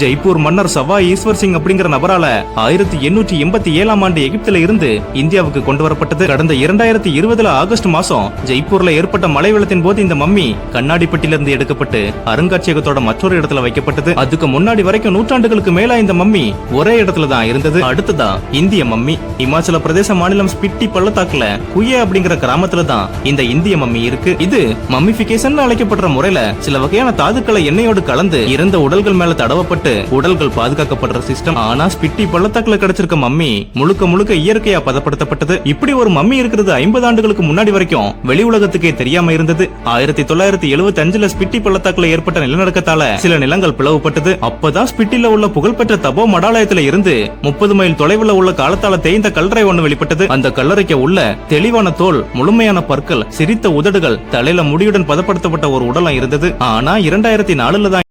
ஜெய்ப்பூர் மன்னர் சவா ஈஸ்வர் சிங் அப்படிங்கிற நபரால ஆயிரத்தி எண்ணூற்றி எண்பத்தி ஏழாம் ஆண்டு எகிப்துல இருந்து இந்தியாவுக்கு கொண்டு வரப்பட்டது. கடந்த இரண்டாயிரத்தி இருபதுல ஆகஸ்ட் மாசம் ஜெய்ப்பூர்ல ஏற்பட்ட மழை வெள்ளத்தின் போது இந்த மம்மி கண்ணாடிப்பட்டில இருந்து எடுக்கப்பட்டு அருங்காட்சியகத்தோட மற்றொரு இடத்துல வைக்கப்பட்டது. அதுக்கு முன்னாடி வரைக்கும் நூற்றாண்டுகளுக்கு மேல இந்த மம்மி ஒரே இடத்துல தான் இருந்தது. அடுத்ததா இந்திய மம்மி. இமாச்சல பிரதேச மாநிலம் ஸ்பிட்டி பள்ளத்தாக்குல குயே அப்படிங்கிற கிராமத்துல தான் இந்த இந்திய மம்மி இருக்கு. இது மம்மிபிகேஷன் அழைக்கப்படுற முறையில சில வகையான தாதுக்களை எண்ணெயோடு கலந்து இறந்த உடல்கள் மேல தடவை உடல்கள் பாதுகாக்கப்படுற சிஸ்டம் ஆனா ஸ்பிட்டி பள்ளத்தாக்குல கிடைச்சிருக்க மம்மி முழுக்க முழுக்க இயற்கையா பதப்படுத்தப்பட்டது. இப்படி ஒரு மம்மி இருக்கிறது ஐம்பது ஆண்டுகளுக்கு முன்னாடி வரைக்கும் வெளி உலகத்துக்கே தெரியாம இருந்தது. ஆயிரத்தி தொள்ளாயிரத்தி எழுபத்தி அஞ்சுல ஸ்பிட்டி பள்ளத்தாக்குல ஏற்பட்ட நிலநடுக்கத்தால சில நிலங்கள் பிளவுபட்டது. அப்பதான் ஸ்பிட்டில உள்ள புகழ்பெற்ற தபோ மடாலயத்துல இருந்து முப்பது மைல் தொலைவுல உள்ள காலத்தால தேய்ந்த கல்லறை ஒண்ணு வெளிப்பட்டது. அந்த கல்லறைக்கு உள்ள தெளிவான தோல் முழுமையான பற்கள் சிரித்த உதடுகள் தலையில முடியுடன் பதப்படுத்தப்பட்ட ஒரு உடலம் இருந்தது. ஆனா இரண்டாயிரத்தி நாலுல தான்